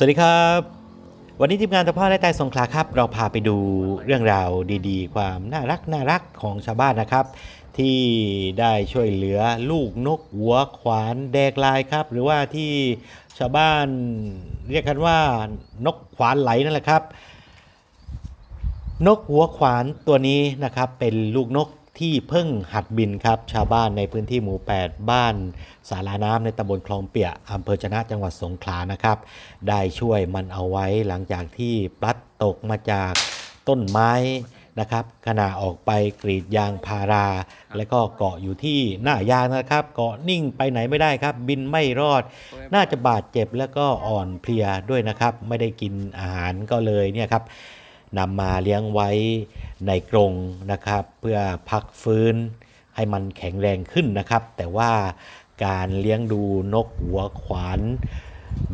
สวัสดีครับ วันนี้ทีมงานตะพ่อและใต้สงขลาครับ เราพาไปดูเรื่องราวดีๆ ความน่ารักน่ารักของชาวบ้านนะครับ ที่ได้ช่วยเหลือลูกนกหัวขวานแดกลายครับ หรือว่าที่ชาวบ้านเรียกกันว่านกขวานไหลนั่นแหละครับ นกหัวขวานตัวนี้นะครับเป็นลูกนก ที่เพิ่งหัดบินครับ ชาวบ้านในพื้นที่หมู่ 8 บ้านสาราน้ำในตำบลคลองเปียอำเภอชนะจังหวัดสงขลานะครับ ได้ช่วยมันเอาไว้หลังจากที่พลัดตกมาจากต้นไม้นะครับขณะออกไปกรีดยางพารา แล้วก็เกาะอยู่ที่หน้ายางนะครับ เกาะนิ่งไปไหนไม่ได้ครับ บินไม่รอด น่าจะบาดเจ็บแล้วก็อ่อนเพลียด้วยนะครับ ไม่ได้กินอาหารก็เลยเนี่ยครับ นำมาเลี้ยงไว้ในกรงนะครับ เพื่อพักฟื้นให้มันแข็งแรงขึ้นนะครับ แต่ว่าการเลี้ยงดูนกหัวขวาน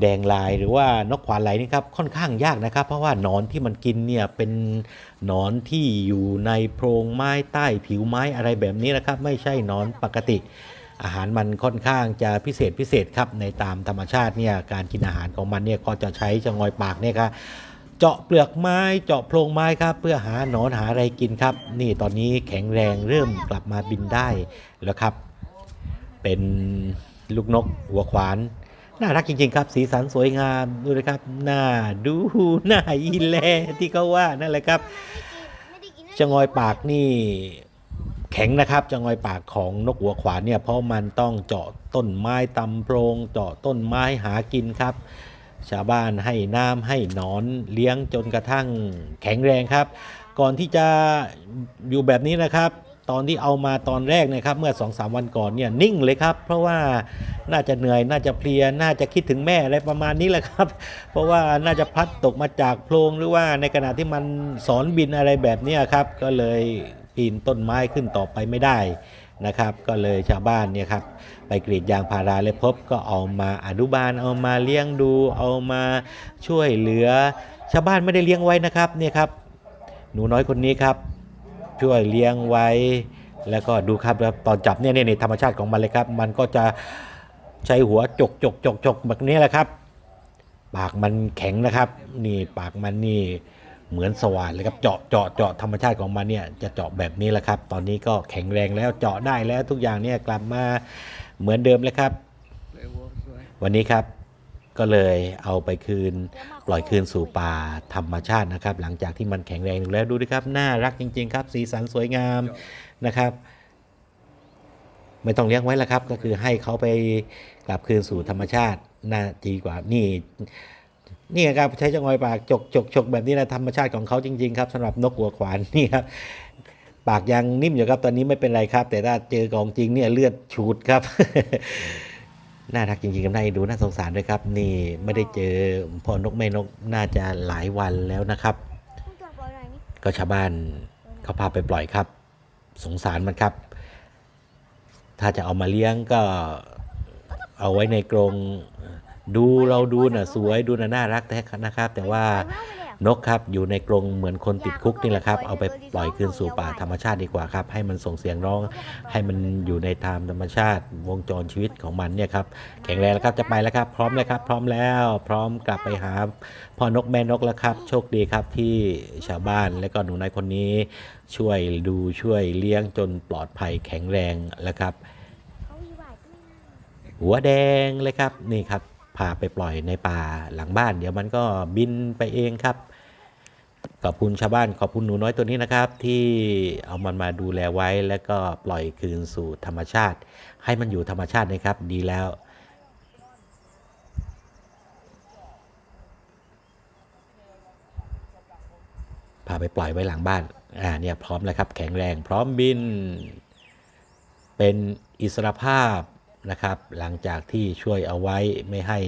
แดงลายหรือว่านกขวานไหลนี่ครับค่อนข้างยากนะครับ เพราะว่านอนที่มันกินเนี่ยเป็นนอนที่อยู่ในโพรงไม้ใต้ผิวไม้อะไรแบบนี้นะครับ ไม่ใช่นอนปกติ อาหารมันค่อนข้างจะพิเศษพิเศษครับในตามธรรมชาติเนี่ยการกินอาหารของมันเนี่ยก็จะใช้จะงอยปากเนี่ยครับ เจาะเปลือกไม้เจาะโพรงไม้ครับ เพื่อหาหนอนหาอะไรกินครับ นี่ตอนนี้แข็งแรงเริ่มกลับมาบินได้แล้วครับ เป็นลูกนกหัวขวานน่ารักจริงๆครับ สีสันสวยงามดูนะครับหน้าดูหน้าอีแลที่เขาว่านั่นแหละครับจะงอยปากนี่แข็งนะครับจะงอยปากของนกหัวขวานเนี่ยเพราะมันต้องเจาะต้นไม้ตำโพรงเจาะต้นไม้หากินครับ ชาวบ้านให้น้ำให้หนอนเลี้ยงจนกระทั่งแข็งแรงครับ ก่อนที่จะอยู่แบบนี้นะครับ ตอนที่เอามาตอนแรกนะครับเมื่อ2อสวันก่อนเนี่ยนิ่งเลยครับ เพราะว่าน่าจะเหนื่อยน่าจะเพลียน่าจะคิดถึงแม่อะไรประมาณนี้แหละครับ เพราะว่าน่าจะพลัดตกมาจากโพรงหรือว่าในขณะที่มันสอนบินอะไรแบบนี้ครับ ก็เลยปีนต้นไม้ขึ้นต่อไปไม่ได้ นะครับ ก็เลยชาวบ้านเนี่ยครับไปกรีดยางพาราเลยพบก็เอามาอนุบาลเอามาเลี้ยงดูเอามาช่วยเหลือ ชาวบ้านไม่ได้เลี้ยงไว้นะครับเนี่ยครับหนูน้อยคนนี้ครับ ช่วยเลี้ยงไว้ แล้วก็ดูครับแล้วตอนจับเนี่ยเนี่ยในธรรมชาติของมันเลยครับ มันก็จะใช้หัวจกจกจกจกแบบนี้แหละครับ ปากมันแข็งนะครับ นี่ปากมันนี่ เหมือนสว่านเลยครับเจาะเจาะเจาะธรรมชาติของมันเนี่ยจะเจาะแบบนี้แหละครับ ตอนนี้ก็แข็งแรงแล้วเจาะได้แล้วทุกอย่างเนี่ยกลับมาเหมือนเดิมเลยครับ วันนี้ครับก็เลยเอาไปคืนปล่อยคืนสู่ป่าธรรมชาตินะครับ หลังจากที่มันแข็งแรงแล้วดูดิครับน่ารักจริง ๆ ครับ สีสันสวยงามนะครับ ไม่ต้องเลี้ยงไว้แล้วครับ ก็คือให้เขาไปกลับคืนสู่ธรรมชาติน่าดีกว่านี่ นี่ครับใช้จงอยปากจกจกจกแบบนี้นะธรรมชาติของเขาจริงๆครับสำหรับนกหัวขวานนี่ครับปากยังนิ่มอยู่ครับตอนนี้ไม่เป็นไรครับ แต่ถ้าเจอของจริงเนี่ยเลือดฉูดครับ น่ารักจริงๆกับนาเอ็นดูน่าสงสารด้วยครับ นี่ไม่ได้เจอพ่อนกแม่นกน่าจะหลายวันแล้วนะครับ ก็ชาวบ้านเขาพาไปปล่อยครับ สงสารมันครับ ถ้าจะเอามาเลี้ยงก็เอาไว้ในกรง ดูเราดูน่ะสวยดูน่ะน่ารักแท้นะครับ แต่ว่านกครับอยู่ในกรงเหมือนคนติดคุกนี่แหละครับ เอาไปปล่อยคืนสู่ป่าธรรมชาติดีกว่าครับ ให้มันส่งเสียงร้อง ให้มันอยู่ในตามธรรมชาติ วงจรชีวิตของมันเนี่ยครับแข็งแรงแล้วครับจะไปแล้วครับ พร้อมแล้วครับ พร้อมแล้ว พร้อมกลับไปหาพ่อนกแม่นกแล้วครับ โชคดีครับที่ชาวบ้านและก็หนูน้อยคนนี้ ช่วยดูช่วยเลี้ยงจนปลอดภัยแข็งแรงแล้วครับ หัวแดงเลยครับนี่ครับ พาไปปล่อยในป่าหลังบ้าน เดี๋ยวมันก็บินไปเองครับ ขอบคุณชาวบ้านขอบคุณหนูน้อยตัวนี้นะครับ ที่เอามันมาดูแลไว้ แล้วก็ปล่อยคืนสู่ธรรมชาติ ให้มันอยู่ธรรมชาตินะครับ ดีแล้วพาไปปล่อยไว้หลังบ้าน อ่า เนี่ยพร้อมแล้วครับ แข็งแรง พร้อมบิน เป็นอิสรภาพ นะครับ หลังจากที่ช่วยเอาไว้ไม่ให้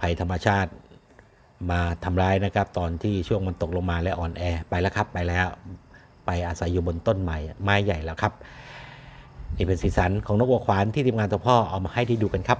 ภัยธรรมชาติมาทำร้ายนะครับ ตอนที่ช่วงมันตกลงมาและอ่อนแอไปแล้วครับไปแล้วไปอาศัยอยู่บนต้นไม้ไม้ใหญ่แล้วครับ นี่เป็นสีสันของนกวัวขวานที่ทีมงานตัวพ่อเอามาให้ได้ดูกันครับ